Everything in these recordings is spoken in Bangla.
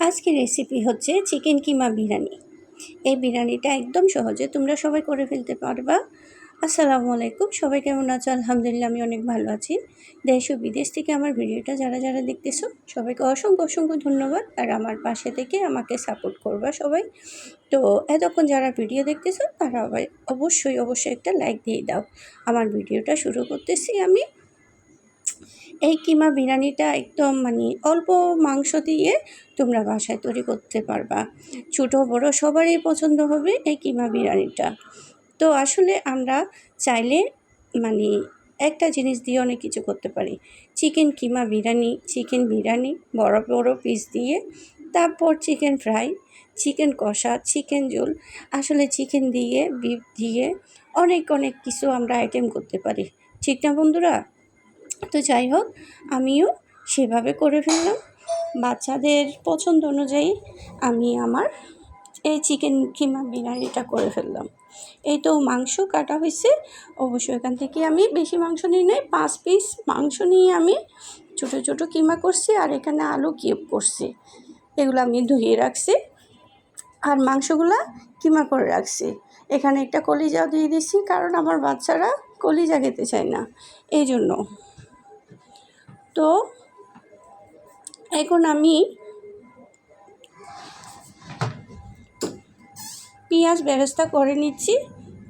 আজকের রেসিপি হচ্ছে চিকেন কিমা বিরিয়ানি। এই বিরিয়ানিটা একদম সহজে তোমরা সবাই করে ফেলতে পারবা। আসসালামু আলাইকুম, সবাই কেমন আছো? আলহামদুলিল্লাহ, আমি অনেক ভালো আছি। দেশ ও বিদেশ থেকে আমার ভিডিওটা যারা যারা দেখতেছো, সবাইকে অসংখ্য অসংখ্য ধন্যবাদ। আর আমার পাশে থেকে আমাকে সাপোর্ট করবা সবাই। তো এতক্ষণ যারা ভিডিও দেখতেছো, তারা অবশ্যই অবশ্যই একটা লাইক দিয়ে দাও। আমার ভিডিওটা শুরু করতেছি আমি। এই কিমা বিরিয়ানিটা একদম মানে অল্প মাংস দিয়ে তোমরা বাসায় তৈরি করতে পারবা। ছোটো, বড় সবারই পছন্দ হবে এই কিমা বিরিয়ানিটা। তো আসলে আমরা চাইলে মানে একটা জিনিস দিয়ে অনেক কিছু করতে পারি। চিকেন কিমা বিরিয়ানি, চিকেন বিরিয়ানি, বড় বড় পিস দিয়ে, তারপর চিকেন ফ্রাই, চিকেন কষা, চিকেন ঝোল, আসলে চিকেন দিয়ে বিফ দিয়ে অনেক অনেক কিছু আমরা আইটেম করতে পারি। ঠিক না বন্ধুরা? তো যাই হোক, আমিও সেভাবে করে ফেললাম। বাচ্চাদের পছন্দ অনুযায়ী আমি আমার এই চিকেন কিমা বিরিয়ানিটা করে ফেললাম। এই তো মাংস কাটা হয়েছে অবশ্যই এখান থেকে আমি বেশি মাংস নিই নাই, পাঁচ পিস মাংস নিয়ে আমি ছোটো ছোটো কিমা করছি আর এখানে আলু কিউব করছি। এগুলো আমি ধুয়ে রাখছি আর মাংসগুলা কিমা করে রাখছি। এখানে একটা কলিজা দিয়ে দিছি কারণ আমার বাচ্চারা কলিজা খেতে চায় না। এই জন্য তো এখন আমি পেঁয়াজ বেরেস্তা করে নিচ্ছি।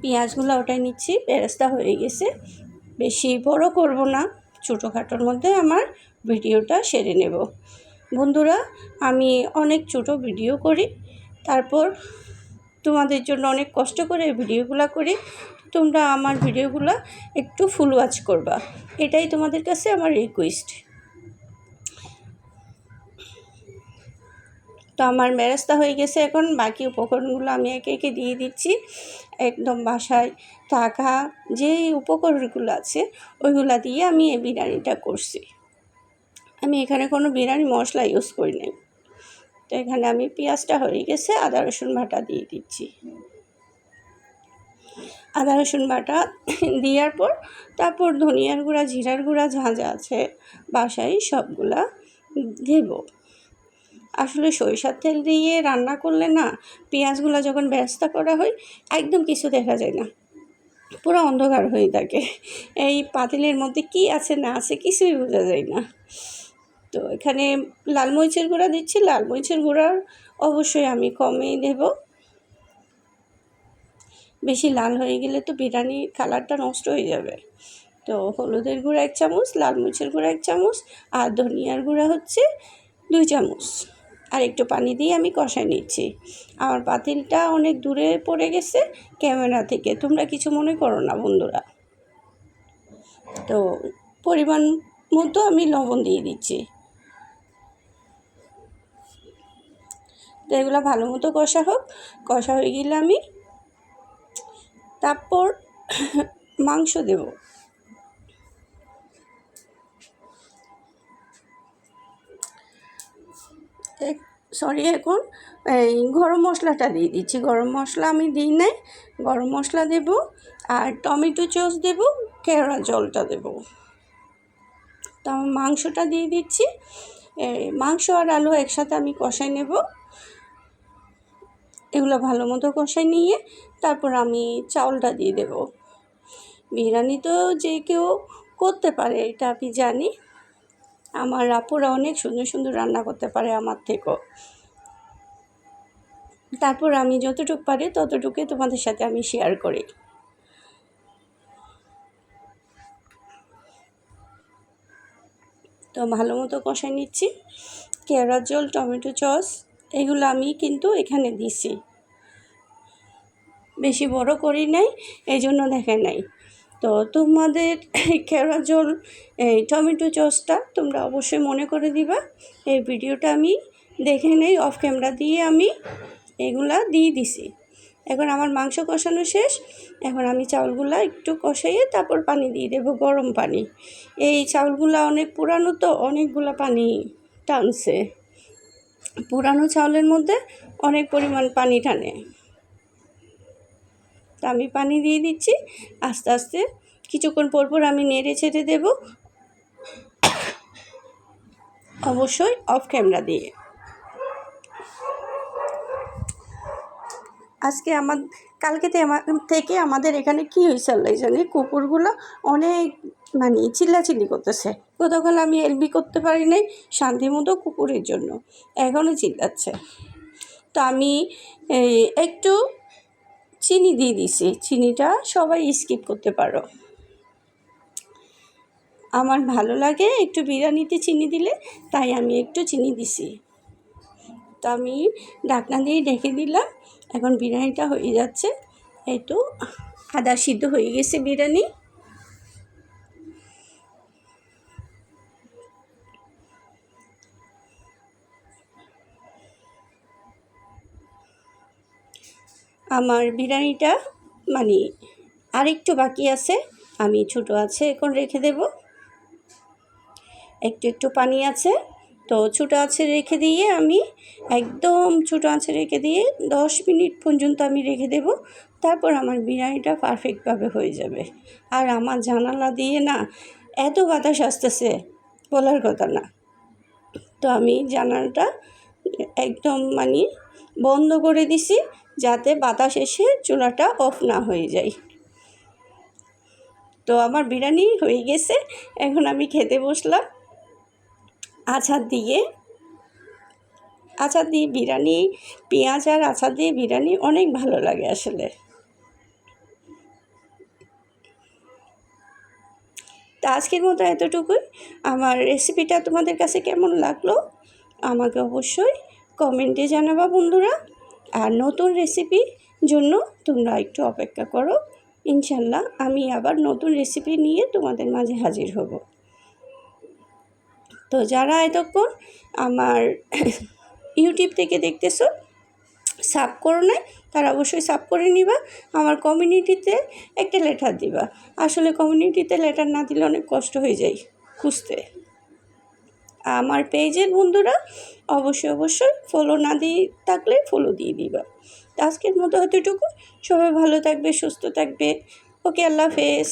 পেঁয়াজগুলো ওটাই নিচ্ছি, বেরেস্তা হয়ে গেছে। বেশি বড় করব না, ছোটোখাটোর মধ্যে আমার ভিডিওটা সেরে নেব। বন্ধুরা, আমি অনেক ছোট ভিডিও করি, তারপর তোমাদের জন্য অনেক কষ্ট করে ভিডিওগুলো করি, তোমরা আমার ভিডিওগুলো একটু ফুল ওয়াচ করবা। এটাই তোমাদের কাছে আমার রিকোয়েস্ট তো আমার মেরাস্তা হয়ে গেছে এখন, বাকি উপকরণগুলো আমি একে একে দিয়ে দিচ্ছি। একদম বাসায় থাকা যে উপকরণগুলো আছে, ওইগুলো দিয়ে আমি এই বিরিয়ানিটা করছি। আমি এখানে কোনো বিরিয়ানি মশলা ইউজ করি নাই। তো এখানে আমি পেঁয়াজটা হয়ে গেছে, আদা, রসুন বাটা দিয়ে দিচ্ছি। আদা, রসুন বাটা দেওয়ার পর তারপর ধনিয়ার গুঁড়া, জিরার গুঁড়া যা যা আছে বাসায় সবগুলা দেব। আসলে সরিষার তেল দিয়ে রান্না করলে না পেঁয়াজগুলো যখন ব্যস্ত করা হয়, একদম কিছু দেখা যায় না। পুরো অন্ধকার হয়ে থাকে। এই পাতিলের মধ্যে কি আছে না আছে কিছুই বোঝা যায় না। তো এখানে লাল মরিচের গুঁড়া দিচ্ছি, লাল মরিচের গুঁড়া অবশ্যই আমি কমেই দেবো। বেশি লাল হয়ে গেলে তো বিরিয়ানির কালারটা নষ্ট হয়ে যাবে। তো হলুদের গুঁড়া এক চামচ, লাল মরিচের গুঁড়া এক চামচ, আর ধনিয়ার গুঁড়া হচ্ছে দুই চামচ। আর একটু পানি দিয়ে আমি কষাই নিচ্ছি। আমার পাতিলটা অনেক দূরে পড়ে গেছে ক্যামেরা থেকে, তোমরা কিছু মনে করো না বন্ধুরা। তো পরিমাণ মতো আমি লবণ দিয়ে দিচ্ছি। তো এগুলো ভালো মতো কষা হোক। কষা হয়ে গেলে আমি তারপর মাংস দেব। সরি এখন এই গরম মশলাটা দিয়ে দিচ্ছি। গরম মশলা আমি দিই নাই। গরম মশলা দেব আর টমেটো চস দেব, কেওড়া জলটা দেব। তো মাংসটা দিয়ে দিচ্ছি। মাংস আর আলু একসাথে আমি কষাই নেব। এগুলো ভালো মতো কষাই নিয়ে তারপর আমি চাউলটা দিয়ে দেব। বিরিয়ানি তো যে কেউ করতে পারে, এটা আমি জানি। আমার আপুরা অনেক সুন্দর সুন্দর রান্না করতে পারে আমার থেকেও। তারপর আমি যতটুকু পারি ততটুকুই তোমাদের সাথে আমি শেয়ার করি। তো ভালো মতো কষাই নিচ্ছি। কেওড়ার জল, টমেটো চস এগুলো আমি কিন্তু এখানে দিছি। বেশি বড় করি নাই, এই জন্য দেখে নাই। তো তোমাদের কেওড়া জল এই টমেটো চসটা তোমরা অবশ্যই মনে করে দিবা। এই ভিডিওটা আমি দেখে নেই অফ ক্যামেরা দিয়ে আমি এগুলা দিয়ে দিছি। এখন আমার মাংস কষানো শেষ, এখন আমি চাউলগুলা একটু কষাইয়ে তারপর পানি দিয়ে দেবো, গরম পানি। এই চাউলগুলা অনেক পুরানো তো, অনেকগুলো পানি টানছে। পুরানো চাউলের মধ্যে অনেক পরিমাণ পানি টানে। তা আমি পানি দিয়ে দিচ্ছি। আস্তে আস্তে কিছুক্ষণ পরপর আমি নেড়ে ছেড়ে দেব। অবশ্যই অফ ক্যামেরা দিয়ে। আজকে আমার, কালকে থেকে আমাদের এখানে কী হয়েছে জানি, কুকুরগুলো অনেক মানে চিল্লাচিল্লি করতেছে। গতকাল আমি এলবি করতে পারি নাই শান্তি মতো কুকুরের জন্য। এখনও চিল্লাচ্ছে। তো আমি একটু চিনি দিয়ে দিছি। চিনিটা সবাই স্কিপ করতে পারো। আমার ভালো লাগে একটু বিরিয়ানিতে চিনি দিলে, তাই আমি একটু চিনি দিছি। তো আমি ঢাকনা দিয়ে ঢেকে দিলাম, এখন বিরিয়ানিটা হয়ে যাচ্ছে। তো, আদা সিদ্ধ হয়ে গেছে বিরিয়ানি। আমার বিরিয়ানিটা মানে আরেকটু বাকি আছে, আমি ছোটো আছে এখন রেখে দেব। একটু একটু পানি আছে, তো ছোটো আছে রেখে দিয়ে আমি একদম ছোটো আছে রেখে দিয়ে দশ মিনিট পর্যন্ত আমি রেখে দেব, তারপর আমার বিরিয়ানিটা পারফেক্টভাবে হয়ে যাবে। আর আমার জানালা দিয়ে না এত বাতাস আসতেছে, বলার কথা না। তো আমি জানালাটা একদম মানে বন্ধ করে দিছি যাতে বাতাস এসে চুলাটা অফ না হয়ে যায়। তো আমার বিরিয়ানি হয়ে গেছে, এখন আমি খেতে বসলাম। আচার দিয়ে আচার দিয়ে বিরিয়ানি, পেঁয়াজ আর আচার দিয়ে বিরিয়ানি অনেক ভালো লাগে আসলে। তা আজকের মতো এতটুকুই। আমার রেসিপিটা তোমাদের কাছে কেমন লাগল? আমাকে অবশ্যই কমেন্টে জানাবা বন্ধুরা। আর নতুন রেসিপির জন্য তোমরা একটু অপেক্ষা করো। ইনশাল্লাহ আমি আবার নতুন রেসিপি নিয়ে তোমাদের মাঝে হাজির হব। তো যারা এতক্ষণ আমার ইউটিউব থেকে দেখতেছো সাব করো নাই, তারা অবশ্যই সাব করে নিবা। আমার কমিউনিটিতে একটা লেটার দিবা। আসলে কমিউনিটিতে লেটার না দিলে অনেক কষ্ট হয়ে যায় খুঁজতে। আমার পেজের বন্ধুরা অবশ্যই অবশ্যই ফলো না দিয়ে থাকলে ফলো দিয়ে দিবা। আজকের মতো এতটুকু। সবাই ভালো থাকবে, সুস্থ থাকবে। ওকে আল্লাহ হাফেজ।